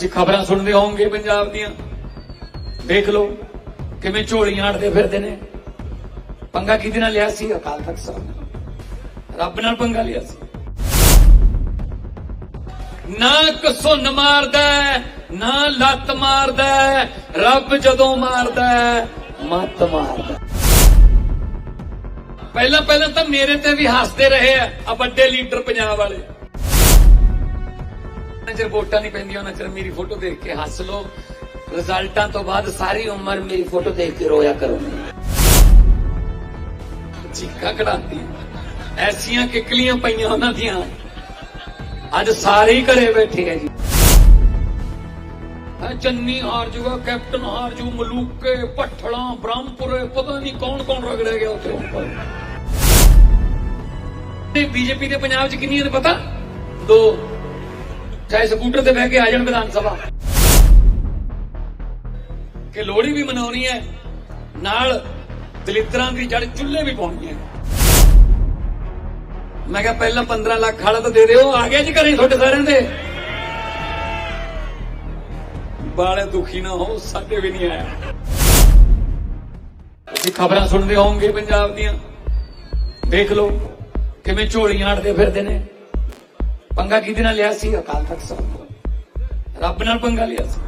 ਤੁਸੀਂ ਖਬਰਾਂ ਸੁਣਦੇ ਹੋਵੋਗੇ ਪੰਜਾਬ ਦੀਆਂ। ਦੇਖ ਲਓ ਕਿਵੇਂ ਝੋਲੀਆਂ ਅੜਦੇ ਫਿਰਦੇ ਨੇ। ਪੰਗਾ ਕਿਹਦੇ ਨਾਲ ਲਿਆ ਸੀ? ਅਕਾਲ ਤਖਤ ਸਾਹਿਬ ਨੇ। ਰੱਬ ਨਾਲ ਪੰਗਾ ਲਿਆ ਸੀ। ਨਾ ਕਸੁੰਨ ਮਾਰਦਾ, ਨਾ ਲੱਤ ਮਾਰਦਾ, ਰੱਬ ਜਦੋਂ ਮਾਰਦਾ, ਮੱਤ ਮਾਰਦਾ। ਪਹਿਲਾਂ ਪਹਿਲਾਂ ਤਾਂ ਮੇਰੇ ਤੇ ਵੀ ਹੱਸਦੇ ਰਹੇ ਆ ਆ ਵੱਡੇ ਲੀਡਰ ਪੰਜਾਬ ਵਾਲੇ। ਚਿਰ ਵੋਟਾਂ ਨਹੀਂ ਪੈਂਦੀਆਂ, ਉਹਨਾਂ ਚਿਰ ਮੇਰੀ ਫੋਟੋ ਦੇਖ ਕੇ ਹੱਸ ਲਓ। ਰਿਜ਼ਲਟਾਂ ਤੋਂ ਬਾਅਦ ਸਾਰੀ ਉਮਰ ਮੇਰੀ ਫੋਟੋ ਦੇਖ ਕੇ ਰੋਇਆ ਕਰੋ। ਚੀਕਾਂ ਕਢਾਉਂਦੀ ਐਸੀਆਂ ਕਿਕਲੀਆਂ ਪਈਆਂ ਉਹਨਾਂ ਦੀਆਂ। ਅੱਜ ਸਾਰੇ ਹੀ ਘਰੇ ਬੈਠੇ ਆ ਜੀ। ਚੰਨੀ ਹਾਰ ਕੈਪਟਨ ਹਾਰ ਜੂ ਮਲੂਕੇ ਪਠੜਾ ਬ੍ਰਹਮਪੁਰੇ, ਪਤਾ ਨਹੀਂ ਕੌਣ ਕੌਣ ਰਗੜਿਆ ਗਿਆ ਉੱਥੇ। ਤੇ ਬੀਜੇਪੀ ਦੇ ਪੰਜਾਬ 'ਚ ਕਿੰਨੀਆਂ ਨੇ ਪਤਾ? ਦੋ। ਚਾਹੇ ਸਕੂਟਰ ਤੇ ਬਹਿ ਕੇ ਆ ਜਾਣ ਵਿਧਾਨ ਸਭਾ। ਕਿ ਲੋਹੜੀ ਵੀ ਮਨਾਉਣੀ ਹੈ, ਨਾਲ ਦਲਿੱਤਰਾਂ ਦੀ ਜੜ ਚੁੱਲ੍ਹੇ ਵੀ ਪਾਉਣੀ ਹੈ। ਮੈਂ ਕਿਹਾ ਪਹਿਲਾਂ 15 ਲੱਖ ਵਾਲਾ ਤਾਂ ਦੇ ਦਿਓ, ਆ ਗਿਆ ਜੀ ਘਰੇ ਤੁਹਾਡੇ ਸਾਰਿਆਂ ਦੇ। ਬਾਲੇ ਦੁਖੀ ਨਾ ਹੋ, ਸਾਡੇ ਵੀ ਨਹੀਂ ਆਇਆ। ਤੁਸੀਂ ਖਬਰਾਂ ਸੁਣਦੇ ਹੋਵੋਗੇ ਪੰਜਾਬ ਦੀਆਂ। ਦੇਖ ਲਓ ਕਿਵੇਂ ਝੋਲੀਆਂ ਅੜਦੇ ਫਿਰਦੇ ਨੇ। ਪੰਗਾ ਕਿਹਦੇ ਨਾਲ ਲਿਆ ਸੀ? ਅਕਾਲ ਤਖਤ ਸਾਹਿਬ ਰੱਬ ਨਾਲ ਪੰਗਾ ਲਿਆ ਸੀ।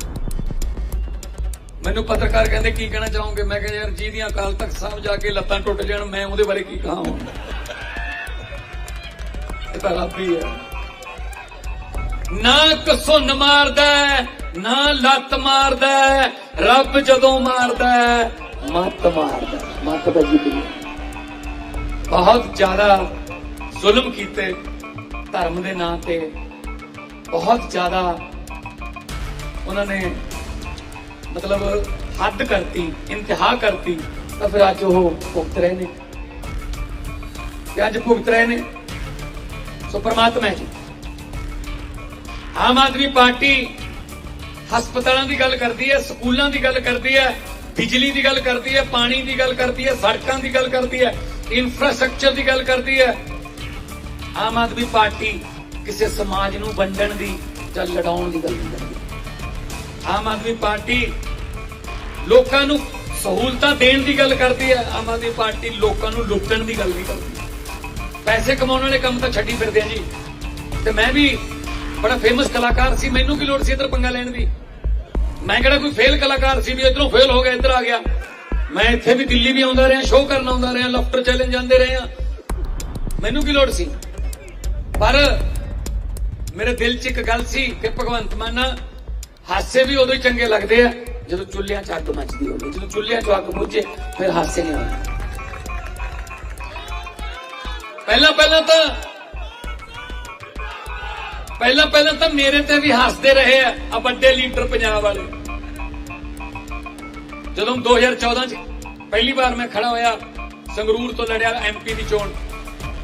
ਮੈਨੂੰ ਪੱਤਰਕਾਰ ਕਹਿੰਦੇ ਕੀ ਕਹਿਣਾ ਚਾਹੋਗੇ? ਮੈਂ ਕਿਹਾ ਯਾਰ ਜਿਹਦੀਆਂ ਅਕਾਲ ਤਖਤ ਸਾਹਿਬ ਜਾ ਕੇ ਲੱਤਾਂ ਟੁੱਟ ਜਾਣ ਮੈਂ ਉਹਦੇ ਬਾਰੇ ਕੀ ਕਹਾਂ? ਇਹ ਤਾਂ ਰੱਬ ਹੀ ਹੈ। ਨਾ ਕਸੁੰਨ ਮਾਰਦਾ ਨਾ ਲੱਤ ਮਾਰਦਾ। ਰੱਬ ਜਦੋਂ ਮਾਰਦਾ ਮੱਤ ਮਾਰਦਾ। ਮੱਤ ਬਜੀ ਬਹੁਤ ਜ਼ਿਆਦਾ ਜ਼ੁਲਮ ਕੀਤੇ। ਧਰਮ ਦੇ ਨਾਂ ਤੇ ਬਹੁਤ ਜ਼ਿਆਦਾ ਉਹਨਾਂ ਨੇ ਮਤਲਬ ਹੱਦ ਕਰਤੀ ਇੰਤਹਾ ਕਰਤੀ, ਤਾਂ ਫਿਰ ਅੱਜ ਉਹ ਭੁਗਤ ਰਹੇ ਨੇ। ਤੇ ਅੱਜ ਭੁਗਤ ਰਹੇ ਨੇ। ਸੋ ਪਰਮਾਤਮਾ ਜੀ। ਆਮ ਆਦਮੀ ਪਾਰਟੀ ਹਸਪਤਾਲਾਂ ਦੀ ਗੱਲ ਕਰਦੀ ਹੈ, ਸਕੂਲਾਂ ਦੀ ਗੱਲ ਕਰਦੀ ਹੈ, ਬਿਜਲੀ ਦੀ ਗੱਲ ਕਰਦੀ ਹੈ, ਪਾਣੀ ਦੀ ਗੱਲ ਕਰਦੀ ਹੈ, ਸੜਕਾਂ ਦੀ ਗੱਲ ਕਰਦੀ ਹੈ ਇਨਫਰਾਸਟ੍ਰਕਚਰ ਦੀ ਗੱਲ ਕਰਦੀ ਹੈ। ਆਮ ਆਦਮੀ ਪਾਰਟੀ ਕਿਸੇ ਸਮਾਜ ਨੂੰ ਵੰਡਣ ਦੀ ਜਾਂ ਲੜਾਉਣ ਦੀ ਗੱਲ ਨਹੀਂ ਕਰਦੀ। ਆਮ ਆਦਮੀ ਪਾਰਟੀ ਲੋਕਾਂ ਨੂੰ ਸਹੂਲਤਾਂ ਦੇਣ ਦੀ ਗੱਲ ਕਰਦੀ ਹੈ। ਆਮ ਆਦਮੀ ਪਾਰਟੀ ਲੋਕਾਂ ਨੂੰ ਲੁੱਟਣ ਦੀ ਗੱਲ ਨਹੀਂ ਕਰਦੀ। ਪੈਸੇ ਕਮਾਉਣ ਵਾਲੇ ਕੰਮ ਤਾਂ ਛੱਡੀ ਫਿਰਦੇ ਆ ਜੀ। ਤੇ ਮੈਂ ਵੀ ਬੜਾ ਫੇਮਸ ਕਲਾਕਾਰ ਸੀ। ਮੈਨੂੰ ਕੀ ਲੋੜ ਸੀ ਇੱਧਰ ਪੰਗਾ ਲੈਣ ਦੀ? ਮੈਂ ਕਿਹੜਾ ਕੋਈ ਫੇਲ ਕਲਾਕਾਰ ਸੀ ਵੀ ਇੱਧਰੋਂ ਫੇਲ ਹੋ ਗਿਆ, ਇੱਧਰ ਆ ਗਿਆ। ਮੈਂ ਇੱਥੇ ਵੀ ਦਿੱਲੀ ਵੀ ਆਉਂਦਾ ਰਿਹਾ ਸ਼ੋਅ ਕਰਨ ਆਉਂਦਾ ਰਿਹਾ ਲਫਟਰ ਚੈਲੰਜ ਜਾਂਦੇ ਰਹੇ ਆ। ਮੈਨੂੰ ਕੀ ਲੋੜ ਸੀ? ਪਰ ਮੇਰੇ ਦਿਲ 'ਚ ਇੱਕ ਗੱਲ ਸੀ ਕਿ ਭਗਵੰਤ ਮਾਨ ਹਾਸੇ ਵੀ ਉਦੋਂ ਹੀ ਚੰਗੇ ਲੱਗਦੇ ਆ, ਜਦੋਂ ਚੁੱਲ੍ਹਿਆਂ 'ਚ ਅੱਗ ਮੱਚਦੀ ਹੋਵੇ। ਜਦੋਂ ਚੁੱਲ੍ਹਿਆਂ 'ਚ ਅੱਗ ਮੁੱਝੇ ਫਿਰ ਹਾਸੇ ਨਹੀਂ ਆਉਂਦੇ ਪਹਿਲਾਂ ਪਹਿਲਾਂ ਤਾਂ ਪਹਿਲਾਂ ਪਹਿਲਾਂ ਤਾਂ ਮੇਰੇ ਤੇ ਵੀ ਹੱਸਦੇ ਰਹੇ ਆ ਆ ਵੱਡੇ ਲੀਡਰ ਪੰਜਾਬ ਵਾਲੇ। ਜਦੋਂ 2014 ਚ ਪਹਿਲੀ ਵਾਰ ਮੈਂ ਖੜਾ ਹੋਇਆ ਸੰਗਰੂਰ ਤੋਂ ਲੜਿਆ ਐਮਪੀ ਦੀ ਚੋਣ,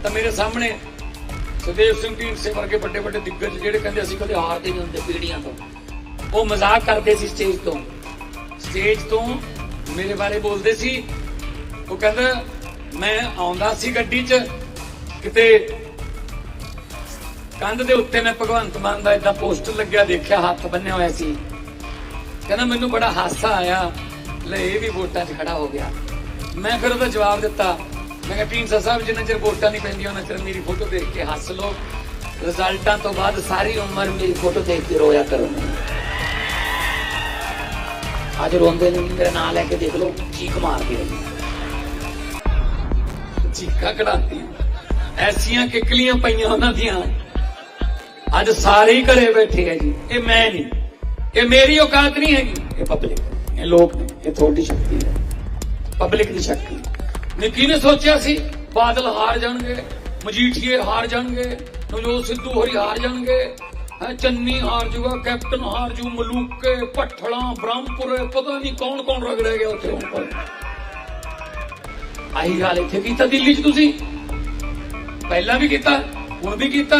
ਤਾਂ ਮੇਰੇ ਸਾਹਮਣੇ ਸੁਦੇਵ ਸਿੰਘ ਢੀਂਡਸੇ ਵਰਗੇ ਵੱਡੇ ਵੱਡੇ ਦਿੱਗਜ ਜਿਹੜੇ ਕਹਿੰਦੇ ਅਸੀਂ ਕਦੇ ਹਾਰਦੇ ਨਹੀਂ ਹੁੰਦੇ ਪੀੜੀਆਂ ਤੋਂ। ਉਹ ਮਜ਼ਾਕ ਕਰਦੇ ਸੀ ਸਟੇਜ ਤੋਂ। ਸਟੇਜ ਤੋਂ ਮੇਰੇ ਬਾਰੇ ਬੋਲਦੇ ਸੀ। ਉਹ ਕਹਿੰਦਾ, ਮੈਂ ਆਉਂਦਾ ਸੀ ਗੱਡੀ 'ਚ, ਕਿਤੇ ਕੰਧ ਦੇ ਉੱਤੇ ਮੈਂ ਭਗਵੰਤ ਮਾਨ ਦਾ ਇਦਾਂ ਪੋਸਟਰ ਲੱਗਿਆ, ਦੇਖਿਆ, ਹੱਥ ਬੰਨਿਆ ਹੋਇਆ ਸੀ। ਕਹਿੰਦਾ, ਮੈਨੂੰ ਬੜਾ ਹਾਸਾ ਆਇਆ, ਲੈ ਇਹ ਵੀ ਵੋਟਾਂ 'ਚ ਖੜਾ ਹੋ ਗਿਆ। ਮੈਂ ਫਿਰ ਉਹਦਾ ਜਵਾਬ ਦਿੱਤਾ ਮੈਂ ਕਿਹਾ ਢੀਂਡਸਾ ਸਾਹਿਬ ਜਿੰਨਾ ਚਿਰ ਵੋਟਾਂ ਨਹੀਂ ਪੈਂਦੀਆਂ ਉਹਨਾਂ ਚਿਰ ਮੇਰੀ ਫੋਟੋ ਦੇਖ ਕੇ ਹੱਸ ਲਓ। ਰਿਜ਼ਲਟਾਂ ਤੋਂ ਬਾਅਦ ਸਾਰੀ ਉਮਰ ਮੇਰੀ ਫੋਟੋ ਦੇਖ ਕੇ ਰੋਇਆ ਕਰੋ। ਅੱਜ ਰੋਂਦੇ ਨੇ ਮੇਰਾ ਨਾਂ ਲੈ ਕੇ ਦੇਖ ਲੋ ਚੀਕ ਮਾਰ ਕੇ ਚੀਕਾਂ ਕਢਾਉਂਦੀ ਐਸੀਆਂ ਕਿਕਲੀਆਂ ਪਈਆਂ ਉਹਨਾਂ ਦੀਆਂ। ਅੱਜ ਸਾਰੇ ਹੀ ਘਰੇ ਬੈਠੇ ਆ ਜੀ। ਇਹ ਮੈਂ ਨਹੀਂ। ਇਹ ਮੇਰੀ ਔਕਾਤ ਨਹੀਂ ਹੈਗੀ। ਇਹ ਪਬਲਿਕ ਇਹ ਲੋਕ ਇਹ ਤੁਹਾਡੀ ਸ਼ਕਤੀ ਹੈ। ਪਬਲਿਕ ਦੀ ਸ਼ਕਤੀ ਨੇ ਕਿਹਨੇ ਸੋਚਿਆ ਸੀ? ਬਾਦਲ ਹਾਰ ਜਾਣਗੇ, ਮਜੀਠੀਏ ਹਾਰ ਜਾਣਗੇ, ਨਵਜੋਤ ਸਿੱਧੂ ਹੋਰੀ ਹਾਰ ਜਾਣਗੇ ਚੰਨੀ ਹਾਰ ਜੂਗਾ, ਕੈਪਟਨ ਹਾਰ ਜੂ, ਮਲੂਕੇ ਪਠੜਾ ਬ੍ਰਹਮਪੁਰੇ, ਪਤਾ ਨਹੀਂ ਕੌਣ ਕੌਣ ਰਗੜ ਗਿਆ ਉੱਥੇ ਹੁਣ ਆਹੀ ਹਾਲ ਇੱਥੇ ਕੀਤਾ ਦਿੱਲੀ 'ਚ ਤੁਸੀਂ? ਪਹਿਲਾਂ ਵੀ ਕੀਤਾ, ਹੁਣ ਵੀ ਕੀਤਾ।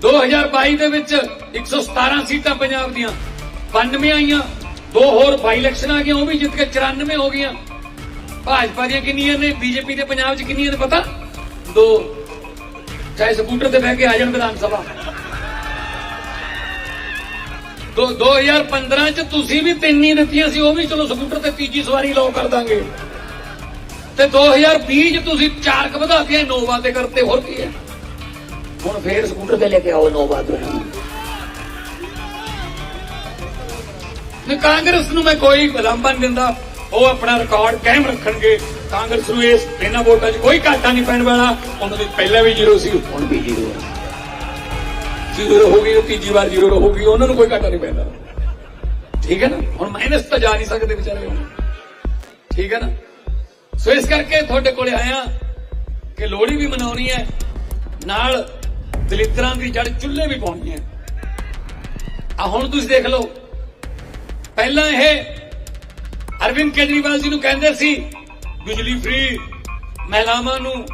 2022 ਦੇ ਵਿੱਚ 117 ਸੀਟਾਂ ਪੰਜਾਬ ਦੀਆਂ 92 ਆਈਆਂ, ਦੋ ਹੋਰ ਬਾਈ ਇਲੈਕਸ਼ਨ ਆ ਗਈਆਂ, ਉਹ ਵੀ ਜਿੱਤ ਕੇ 94 ਹੋ ਗਈਆਂ। ਭਾਜਪਾ ਦੀਆਂ ਕਿੰਨੀਆਂ ਨੇ, ਬੀਜੇਪੀ ਦੇ ਪੰਜਾਬ 'ਚ ਕਿੰਨੀਆਂ ਨੇ ਪਤਾ? ਦੋ। ਚਾਹੇ ਸਕੂਟਰ ਤੇ ਬਹਿ ਕੇ ਆ ਜਾਣ ਵਿਧਾਨ ਸਭਾ। ਦੋ 2015 ਚ ਤੁਸੀਂ ਵੀ ਤਿੰਨ ਹੀ ਦਿੱਤੀਆਂ ਸੀ, ਉਹ ਵੀ ਚਲੋ ਸਕੂਟਰ ਤੇ ਤੀਜੀ ਸਵਾਰੀ ਲਾਓ ਕਰ ਦਾਂਗੇ। ਤੇ 2020 ਚ ਤੁਸੀਂ ਚਾਰ ਕ ਵਧਾਤੀਆਂ ਇਨੋਵਾ ਤੇ ਕਰਤੇ, ਹੋਰ ਕੀ ਹੈ? ਹੁਣ ਫੇਰ ਸਕੂਟਰ ਤੇ ਲੈ ਕੇ ਆਓ ਇਨੋਵਾ ਤੋਂ। ਕਾਂਗਰਸ ਨੂੰ ਮੈਂ ਕੋਈ ਬਲੰਬਾ ਨਹੀਂ ਦਿੰਦਾ। ਉਹ ਆਪਣਾ ਰਿਕਾਰਡ ਕਾਇਮ ਰੱਖਣਗੇ, ਕਾਂਗਰਸ ਨੂੰ ਇਸ ਇਹਨਾਂ ਵੋਟਾਂ 'ਚ ਕੋਈ ਘਾਟਾ ਨਹੀਂ ਪੈਣ ਵਾਲਾ, ਉਹਨਾਂ ਦੀ ਪਹਿਲਾਂ ਵੀ ਜ਼ੀਰੋ ਸੀ, ਹੁਣ ਵੀ ਜ਼ੀਰੋ ਹੈ ਜ਼ੀਰੋ ਰਹੂਗੀ ਉਹ ਤੀਜੀ ਵਾਰ ਜ਼ੀਰੋ ਰਹੂਗੀ ਉਹਨਾਂ ਨੂੰ ਕੋਈ ਘਾਟਾ ਨਹੀਂ ਪੈਂਦਾ ਠੀਕ ਹੈ ਨਾ? ਹੁਣ ਮਾਈਨਸ ਤਾਂ ਜਾ ਨਹੀਂ ਸਕਦੇ ਵਿਚਾਰੇ। ਠੀਕ ਹੈ ਨਾ? ਸੋ ਇਸ ਕਰਕੇ ਤੁਹਾਡੇ ਕੋਲੇ ਆਇਆ ਕਿ ਲੋਹੜੀ ਵੀ ਮਨਾਉਣੀ ਹੈ, ਨਾਲ ਦਲਿੱਦਰਾਂ ਦੀ ਜੜ ਚੁੱਲ੍ਹੇ ਵੀ ਪਾਉਣੀ ਹੈ ਆ ਹੁਣ ਤੁਸੀਂ ਦੇਖ ਲਓ, ਪਹਿਲਾਂ ਇਹ ਅਰਵਿੰਦ ਕੇਜਰੀਵਾਲ ਜੀ ਨੂੰ ਕਹਿੰਦੇ ਸੀ, ਬਿਜਲੀ ਫ੍ਰੀ ਮਹਿਲਾਵਾਂ ਨੂੰ,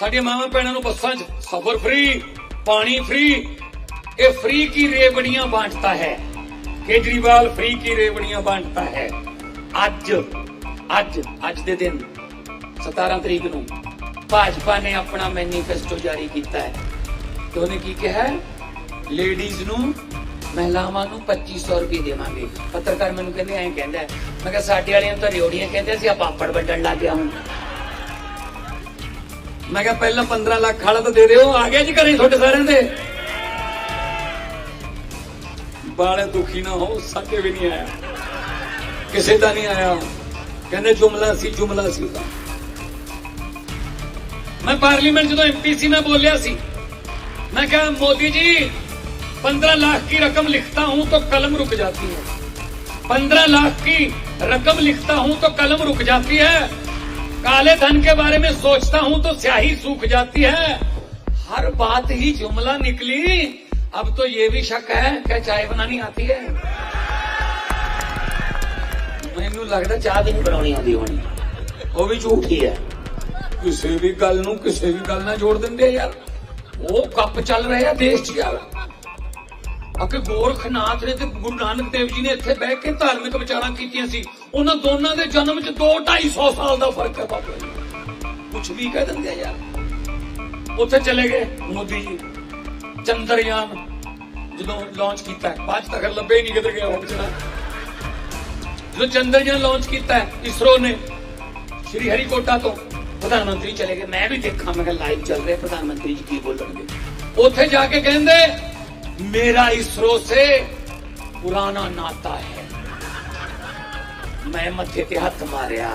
ਸਾਡੀਆਂ ਮਾਵਾਂ ਭੈਣਾਂ ਨੂੰ ਬੱਸਾਂ 'ਚ ਸਫ਼ਰ ਫ੍ਰੀ ਪਾਣੀ ਫ੍ਰੀ ਇਹ ਫ੍ਰੀ ਕੀ ਰੇਵੜੀਆਂ ਬਾਂਟਦਾ ਹੈ? ਕੇਜਰੀਵਾਲ ਫ੍ਰੀ ਕੀ ਰੇਵੜੀਆਂ ਬਾਂਟਦਾ ਹੈ? ਅੱਜ ਅੱਜ ਅੱਜ ਦੇ ਦਿਨ 17 ਤਰੀਕ ਨੂੰ, ਭਾਜਪਾ ਨੇ ਆਪਣਾ ਮੈਨੀਫੈਸਟੋ ਜਾਰੀ ਕੀਤਾ ਹੈ। ਤੇ ਉਹਨੇ ਕੀ ਕਿਹਾ ਲੇਡੀਜ਼ ਨੂੰ ਮਹਿਲਾਵਾਂ ਨੂੰ 2500 ਰੁਪਏ ਦੇਵਾਂਗੇ। ਪੱਤਰਕਾਰ ਮੈਨੂੰ ਕਹਿੰਦੇ ਐਂ ਕਹਿੰਦਾ ਮੈਂ ਕਿਹਾ ਸਾਡੇ ਵਾਲਿਆਂ ਤਾਂ ਰਿਓੜੀਆਂ ਕਹਿੰਦੇ ਸੀ ਆ ਪਾਪੜ ਵੱਢਣ ਲੱਗ ਗਿਆ ਹੁਣ। ਮੈਂ ਕਿਹਾ ਪਹਿਲਾਂ 15 ਲੱਖ ਵਾਲਾ ਤਾਂ ਦੇ ਦਿਓ, ਆ ਗਿਆ ਜੀ ਘਰੇ ਤੁਹਾਡੇ ਸਾਰਿਆਂ ਦੇ। ਬਾਲੇ ਦੁਖੀ ਨਾ ਹੋ, ਸਾਡੇ ਵੀ ਨਹੀਂ ਆਇਆ। ਕਿਸੇ ਦਾ ਨਹੀਂ ਆਇਆ। ਕਹਿੰਦੇ ਜੁਮਲਾ ਸੀ ਜੁਮਲਾ ਸੀ ਉਹਦਾ। ਮੈਂ ਪਾਰਲੀਮੈਂਟ ਜਦੋਂ ਐਮਪੀ ਸੀ, ਮੈਂ ਬੋਲਿਆ ਸੀ। ਮੈਂ ਕਿਹਾ ਮੋਦੀ ਜੀ पंद्रह लाख की रकम लिखता हूं तो कलम रुक जाती है पंद्रह लाख की रकम लिखता हूं तो कलम रुक जाती है काले धन के बारे में सोचता हूं तो स्याही सूख जाती है हर बात ही जुमला निकली अब तो ये भी शक है क्या चाय बनानी आती है ਮੈਨੂੰ ਲੱਗਦਾ ਚਾਹ ਵੀ ਨਹੀਂ ਬਣਾਉਣੀ ਆਉਂਦੀ ਹੋਣੀ ਉਹ ਵੀ ਝੂਠੀ ਹੈ ਕਿਸੇ ਵੀ ਗੱਲ ਨੂੰ ਕਿਸੇ ਵੀ ਗੱਲ ਨਾਲ ਜੋੜ ਦਿੰਦੇ ਆ ਯਾਰ ਉਹ ਕੱਪ ਚੱਲ ਰਿਹਾ ਦੇਸ਼ 'ਚ ਯਾਰ ਅਕੇ ਗੋਰਖਨਾਥ ਨੇ ਤੇ ਗੁਰੂ ਨਾਨਕ ਦੇਵ ਜੀ ਨੇ ਇੱਥੇ ਬਹਿ ਕੇ ਧਾਰਮਿਕ ਵਿਚਾਰਾਂ ਕੀਤੀਆਂ ਸੀ। ਉਹਨਾਂ ਦੋਨਾਂ ਦੇ ਜਨਮ 'ਚ 2 250 ਸਾਲ ਦਾ ਫ਼ਰਕ ਹੈ ਬਾਬਾ ਜੀ। ਕੁਝ ਵੀ ਕਹਿ ਦਿੰਦੇ ਆ ਯਾਰ। ਉੱਥੇ ਚਲੇ ਗਏ ਮੋਦੀ ਜੀ। ਚੰਦਰਯਾਨ ਜਦੋਂ ਲਾਂਚ ਕੀਤਾ ਬਾਅਦ 'ਚ ਲੱਭੇ ਨਹੀਂ ਕਿਧਰ ਗਿਆ ਉਹ ਵਿਚਾਰਾ ਜਦੋਂ ਚੰਦਰਯਾਨ ਲਾਂਚ ਕੀਤਾ ਇਸਰੋ ਨੇ ਸ਼੍ਰੀ ਹਰੀਕੋਟਾ ਤੋਂ ਪ੍ਰਧਾਨ ਮੰਤਰੀ ਚਲੇ ਗਏ। ਮੈਂ ਵੀ ਦੇਖਾਂ, ਮੈਂ ਕਿਹਾ ਲਾਈਵ ਚੱਲ ਰਿਹਾ ਪ੍ਰਧਾਨ ਮੰਤਰੀ ਜੀ ਕੀ ਬੋਲਣਗੇ। ਉੱਥੇ ਜਾ ਕੇ ਕਹਿੰਦੇ मेरा इसरो से पुराना नाता है। मैं मथे के हाथ मारिया।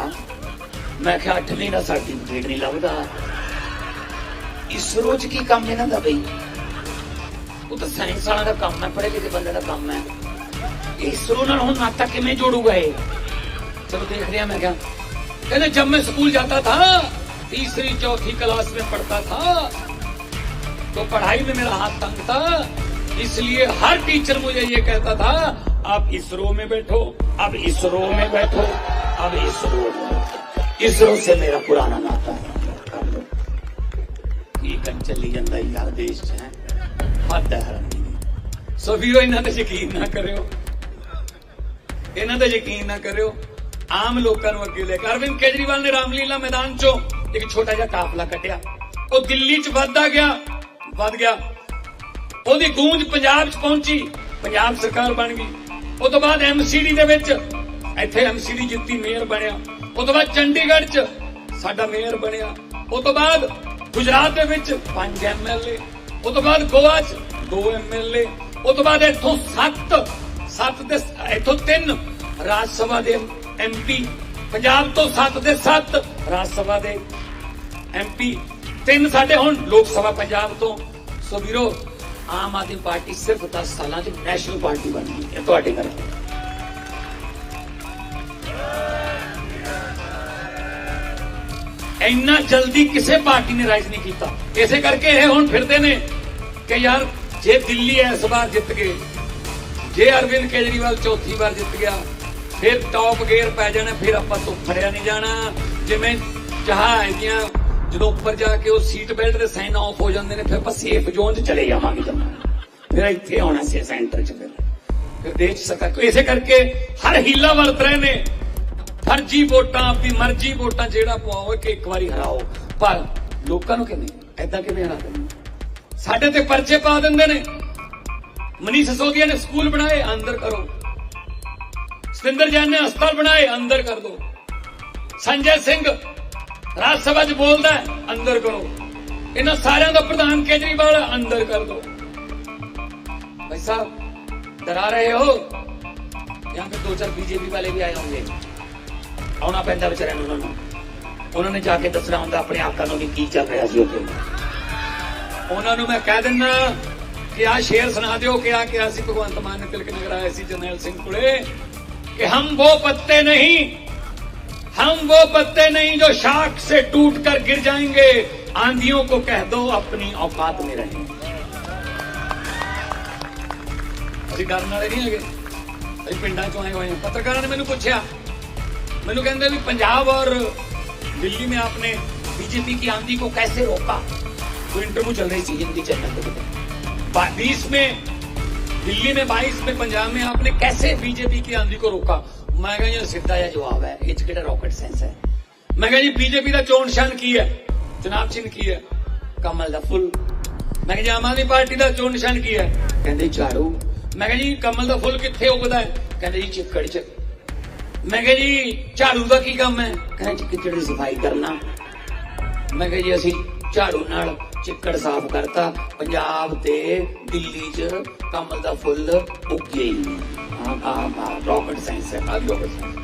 मैं क्या अठ महीना सर्टिफिकेट नहीं लगता इसरो च की काम है ना बी तो साइंस वाले का काम है, पढ़े लिखे बंदे का काम है। इसरो नाता किमें जोड़ूगा ये चलो देख रहा मैं क्या? कहते जब मैं स्कूल जाता था, तीसरी, चौथी क्लास में पढ़ता था तो पढ़ाई में मेरा हाथ तंग था। इसलिए हर टीचर मुझे ये कहता था आप इसरो में बैठो अब इसरो में बैठो अब इसरो में इसरो से मेरा पुराना नाता है कर लो ये कन चली ਜਾਂਦਾ ਯਾਰ ਦੇਸ਼ ਚ ਹੈ ਹੱਦ ਹੈ ਹਰਾਮ ਦੀ ਸੋ ਵੀਰੋ ਇਹਨਾਂ ਤੇ ਯਕੀਨ ਨਾ ਕਰਿਓ ਇਹਨਾਂ ਤੇ ਯਕੀਨ ਨਾ ਕਰਿਓ ਆਮ ਲੋਕਾਂ ਨੂੰ ਅੱਗੇ ਲੈ ਕੇ ਅਰਵਿੰਦ ਕੇਜਰੀਵਾਲ ਨੇ ਰਾਮਲੀਲਾ ਮੈਦਾਨ ਚੋਂ ਇੱਕ ਛੋਟਾ ਜਿਹਾ ਕਾਫਲਾ ਕੱਢਿਆ ਉਹ ਦਿੱਲੀ 'ਚ ਵੱਧਦਾ ਗਿਆ ਵੱਧ ਗਿਆ ਉਹਦੀ ਗੂੰਜ ਪੰਜਾਬ 'ਚ ਪਹੁੰਚੀ। ਪੰਜਾਬ ਸਰਕਾਰ ਬਣ ਗਈ। ਉਸ ਤੋਂ ਬਾਅਦ ਐਮਸੀਡੀ ਦੇ ਵਿੱਚ ਇੱਥੇ ਐਮਸੀਡੀ ਜਿੱਤੀ, ਮੇਅਰ ਬਣਿਆ। ਉਸ ਤੋਂ ਬਾਅਦ ਚੰਡੀਗੜ੍ਹ 'ਚ ਸਾਡਾ ਮੇਅਰ ਬਣਿਆ। ਉਸ ਤੋਂ ਬਾਅਦ ਗੁਜਰਾਤ ਦੇ ਵਿੱਚ ਪੰਜ ਐਮਐਲਏ ਉਸ ਤੋਂ ਬਾਅਦ ਗੋਆ 'ਚ ਦੋ ਐਮਐਲਏ ਉਸ ਤੋਂ ਬਾਅਦ ਇੱਥੋਂ ਸੱਤ ਸੱਤ ਦੇ ਇੱਥੋਂ ਤਿੰਨ ਰਾਜ ਸਭਾ ਦੇ ਐਮਪੀ ਪੰਜਾਬ ਤੋਂ ਸੱਤ ਦੇ ਸੱਤ ਰਾਜ ਸਭਾ ਦੇ ਐਮਪੀ ਤਿੰਨ ਸਾਡੇ ਹੁਣ ਲੋਕ ਸਭਾ ਪੰਜਾਬ ਤੋਂ। ਸੋ ਵੀਰੋ ਆਮ ਆਦਮੀ ਪਾਰਟੀ ਸਿਰਫ 10 ਸਾਲਾਂ ਚ ਨੈਸ਼ਨਲ ਪਾਰਟੀ ਬਣ ਗਈ ਇਹ ਤੁਹਾਡੇ ਕਰਕੇ ਇੰਨਾ ਜਲਦੀ ਕਿਸੇ ਪਾਰਟੀ ਨੇ ਰਾਈਜ਼ ਨਹੀਂ ਕੀਤਾ। ਇਸੇ ਕਰਕੇ ਇਹ ਹੁਣ ਫਿਰਦੇ ਨੇ ਕਿ ਯਾਰ ਜੇ ਦਿੱਲੀ ਇਸ ਵਾਰ ਜਿੱਤ ਗਏ, ਜੇ ਅਰਵਿੰਦ ਕੇਜਰੀਵਾਲ ਚੌਥੀ ਵਾਰ ਜਿੱਤ ਗਿਆ, ਫਿਰ ਟੌਪ ਗੇਅਰ ਪੈ ਜਾਣਾ, ਫਿਰ ਆਪਾਂ ਤੋਂ ਫੜਿਆ ਨਹੀਂ ਜਾਣਾ। ਜਿਵੇਂ ਜਹਾਜ਼ ਦੀਆਂ ਜਦੋਂ ਉੱਪਰ ਜਾ ਕੇ ਉਹ ਸੀਟ ਬੈਲਟ ਦੇ ਸਾਈਨ ਆਫ ਹੋ ਜਾਂਦੇ ਨੇ, ਫਿਰ ਆਪਾਂ ਸੇਫ ਜ਼ੋਨ 'ਚ ਚਲੇ ਜਾਵਾਂਗੇ ਜਮਾ। ਫਿਰ ਇੱਥੇ ਆਉਣਾ ਸੀ ਸੈਂਟਰ 'ਚ ਫਿਰ। ਫਿਰ ਦੇਸ਼ 'ਚ ਸਰਕਾਰ ਇਸੇ ਕਰਕੇ ਹਰ ਹੀਲਾ ਵਰਤ ਰਹੇ ਨੇ। ਫਰਜੀ ਵੋਟਾਂ, ਆਪਣੀ ਮਰਜ਼ੀ ਵੋਟਾਂ ਜਿਹੜਾ ਪਵਾਓ ਕਿ ਇੱਕ ਵਾਰੀ ਹਰਾਓ। ਪਰ ਲੋਕਾਂ ਨੂੰ ਕਿਵੇਂ? ਐਦਾਂ ਕਿਵੇਂ ਹਰਾ ਦਿੰਦੇ ਸਾਡੇ ਤੇ ਪਰਚੇ ਪਾ ਦਿੰਦੇ ਨੇ। ਮਨੀਸ਼ ਸਸੋਦੀਆ ਨੇ ਸਕੂਲ ਬਣਾਏ, ਅੰਦਰ ਕਰੋ। ਸਤਿੰਦਰ ਜੈਨ ਨੇ ਹਸਪਤਾਲ ਬਣਾਏ, ਅੰਦਰ ਕਰ ਦੋ। ਸੰਜੇ ਸਿੰਘ ਰਾਜ ਸਭਾ 'ਚ ਬੋਲਦਾ ਅੰਦਰ ਕਰੋ। ਇਹਨਾਂ ਸਾਰਿਆਂ ਦਾ ਪ੍ਰਧਾਨ ਕੇਜਰੀਵਾਲ ਅੰਦਰ ਕਰ ਦੋ। ਭਾਈ ਸਾਹਿਬ, ਡਰਾ ਰਹੇ ਹੋ? ਜਾਂ ਫਿਰ ਦੋ ਚਾਰ ਬੀਜੇਪੀ ਵਾਲੇ ਵੀ ਆਏ ਹੋਣਗੇ। ਆਉਣਾ ਪੈਂਦਾ ਵਿਚਾਰਿਆਂ ਨੂੰ ਉਹਨਾਂ ਨੂੰ। ਉਹਨਾਂ ਨੇ ਜਾ ਕੇ ਦੱਸਣਾ ਹੁੰਦਾ ਆਪਣੇ ਆਪ ਕਾਨੂੰਨੀ ਕੀ ਚੱਲ ਰਿਹਾ ਸੀ ਉੱਥੇ। ਉਹਨਾਂ ਨੂੰ ਮੈਂ ਕਹਿ ਦਿੰਦਾ ਕਿ ਆ ਸ਼ੇਰ ਸੁਣਾ ਦਿਓ ਕਿ ਆ ਕਿਹਾ ਸੀ ਭਗਵੰਤ ਮਾਨ ਨੇ ਤਿਲਕ ਨਗਰ ਆਏ ਸੀ ਜਰਨੈਲ ਸਿੰਘ ਕੋਲੇ ਕਿ ਹਮ ਉਹ ਪੱਤੇ ਨਹੀਂ हम वो पत्ते नहीं जो शाख से टूट कर गिर जाएंगे आंधियों को कह दो अपनी औकात में रहें ਅਸੀਂ ਡਰਨ ਵਾਲੇ ਨਹੀਂ ਹੈਗੇ ਅਸੀਂ ਪਿੰਡਾਂ ਚੋਂ ਆਏ ਹੋਏ ਹਾਂ ਪੱਤਰਕਾਰਾਂ ਨੇ ਮੈਨੂੰ ਪੁੱਛਿਆ ਮੈਨੂੰ ਕਹਿੰਦੇ ਵੀ ਪੰਜਾਬ ਔਰ दिल्ली में आपने बीजेपी की आंधी को कैसे रोका वो इंटरव्यू चल रही थी हिंदी चैनल पे बीस में दिल्ली में बाईस में पंजाब में आपने कैसे बीजेपी की आंधी को रोका ਮੈਂ ਕਹਿੰਦਾ ਜੀ, ਸਿੱਧਾ ਜਿਹਾ ਜਵਾਬ ਹੈ। ਇਹ ਚ ਕਿਹੜਾ ਰਾਕਟ ਸੈਂਸ ਹੈ? ਮੈਂ ਕਹਿੰਦਾ ਜੀ, ਬੀਜੇਪੀ ਦਾ ਚੋਣ ਨਿਸ਼ਾਨ ਕੀ ਹੈ? ਜਨਾਬ ਚਿੰਨ ਕੀ ਹੈ? ਕਮਲ ਦਾ ਫੁੱਲ। ਮੈਂ ਕਹਿੰਦਾ ਆਮ ਆਦਮੀ ਪਾਰਟੀ ਦਾ ਚੋਣ ਨਿਸ਼ਾਨ ਕੀ ਹੈ? ਕਹਿੰਦੇ ਝਾੜੂ। ਮੈਂ ਕਹਿੰਦਾ ਜੀ, ਕਮਲ ਦਾ ਫੁੱਲ ਕਿੱਥੇ ਉਗਦਾ ਹੈ? ਕਹਿੰਦੇ ਜੀ, ਚਿੱਕੜ ਚ। ਮੈਂ ਕਹਿੰਦਾ ਜੀ, ਝਾੜੂ ਦਾ ਕੀ ਕੰਮ ਹੈ? ਕਹਿੰਦੇ ਚਿੱਕੜ ਦੀ ਸਫ਼ਾਈ ਕਰਨਾ। ਮੈਂ ਕਹਿੰਦਾ ਜੀ, ਅਸੀਂ ਝਾੜੂ ਨਾਲ ਚਿੱਕੜ ਸਾਫ਼ ਕਰਤਾ। ਪੰਜਾਬ ਤੇ ਦਿੱਲੀ 'ਚ ਕਮਲ ਦਾ ਫੁੱਲ ਉੱਗੇ ਆ ਆ ਰੌਕਟ ਸਾਇੰਸ ਹੈ ਆ ਰੌਕਟ